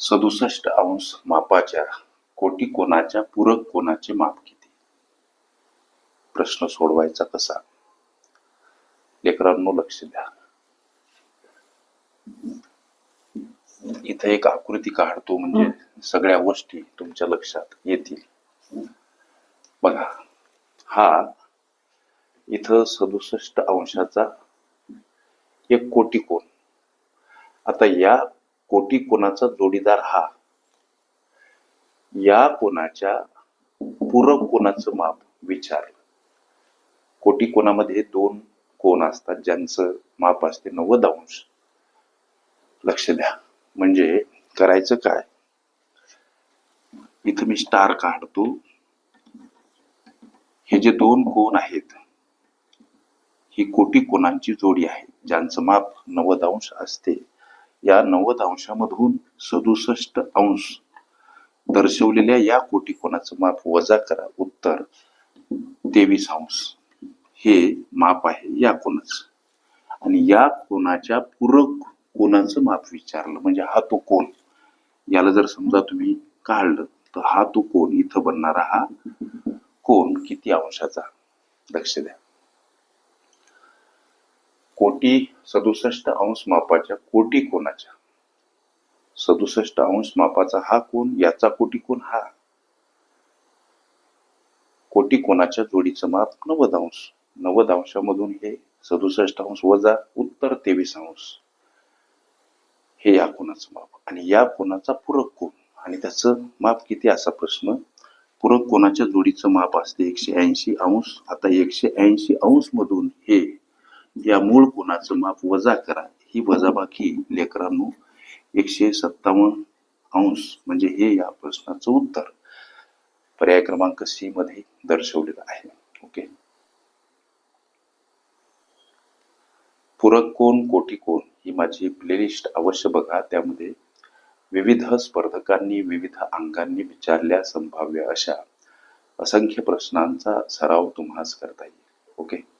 सदुसष्ट अंश मापाच्या कोटी कोणाच्या पूरक कोणाचे माप किती? प्रश्न सोडवायचा कसा? लेकरांनो लक्ष द्या. इथे एक आकृती काढतो म्हणजे सगळ्या गोष्टी तुमच्या लक्षात येतील. बघा हा इथं सदुसष्ट अंशाचा एक कोटी कोण आता या कोटी कोणाचा जोडीदार हा? या कोणाच्या पूरक कोणाचं माप विचारलं? कोटी कोणामध्ये दोन कोण असतात ज्यांचं माप असते नव्वद अंश? लक्ष द्या. म्हणजे करायचं काय? इथं मी स्टार काढतो. हे जे दोन कोण आहेत ही कोटी कोणांची जोडी आहे ज्यांचं माप नव्वद अंश असते? या नव्वद अंशामधून सदुसष्ट अंश दर्शवलेल्या या कोटीकोणाचं माप वजा करा उत्तर तेवीस अंश. हे माप आहे या कोणाचं. आणि या कोणाच्या पूरक कोणाचं माप विचारलं म्हणजे हा तो कोण? याला जर समजा तुम्ही काढलं तर हा तो कोण? इथं बनणारा हा कोण? किती अंशाचा? लक्ष द्या. कोटी सदुसष्ट अंश मापाच्या कोटी कोणाच्या? सदुसष्ट अंश मापाचा हा कोण? याचा कोटी कोण हा? कोटी कोणाच्या जोडीचं माप? नव्वद अंश. नव्वद अंशामधून हे सदुसष्ट अंश वजा उत्तर तेवीस अंश. हे या कोणाचं माप? आणि या कोणाचा पूरक कोण? आणि त्याचं माप किती असा प्रश्न? पूरक कोणाच्या जोडीचं माप असते एकशे ऐंशी अंश? आता एकशे ऐंशी अंश मधून हे या मूळ गुणाचं माप वजा करा. ही वजाबाकी लेकरांनो एकशे सत्तावन्न अंश म्हणजे हे या प्रश्नाचं उत्तर पर्याय क्रमांक सी मध्ये दर्शवलेलं आहे. ओके. पूरक कोण कोटी कोण ही माझी प्लेलिस्ट अवश्य बघा. त्यामध्ये विविध स्पर्धकांनी विविध अंकांनी विचारल्या संभाव्य अशा असंख्य प्रश्नांचा सराव तुम्हास करता येईल. ओके.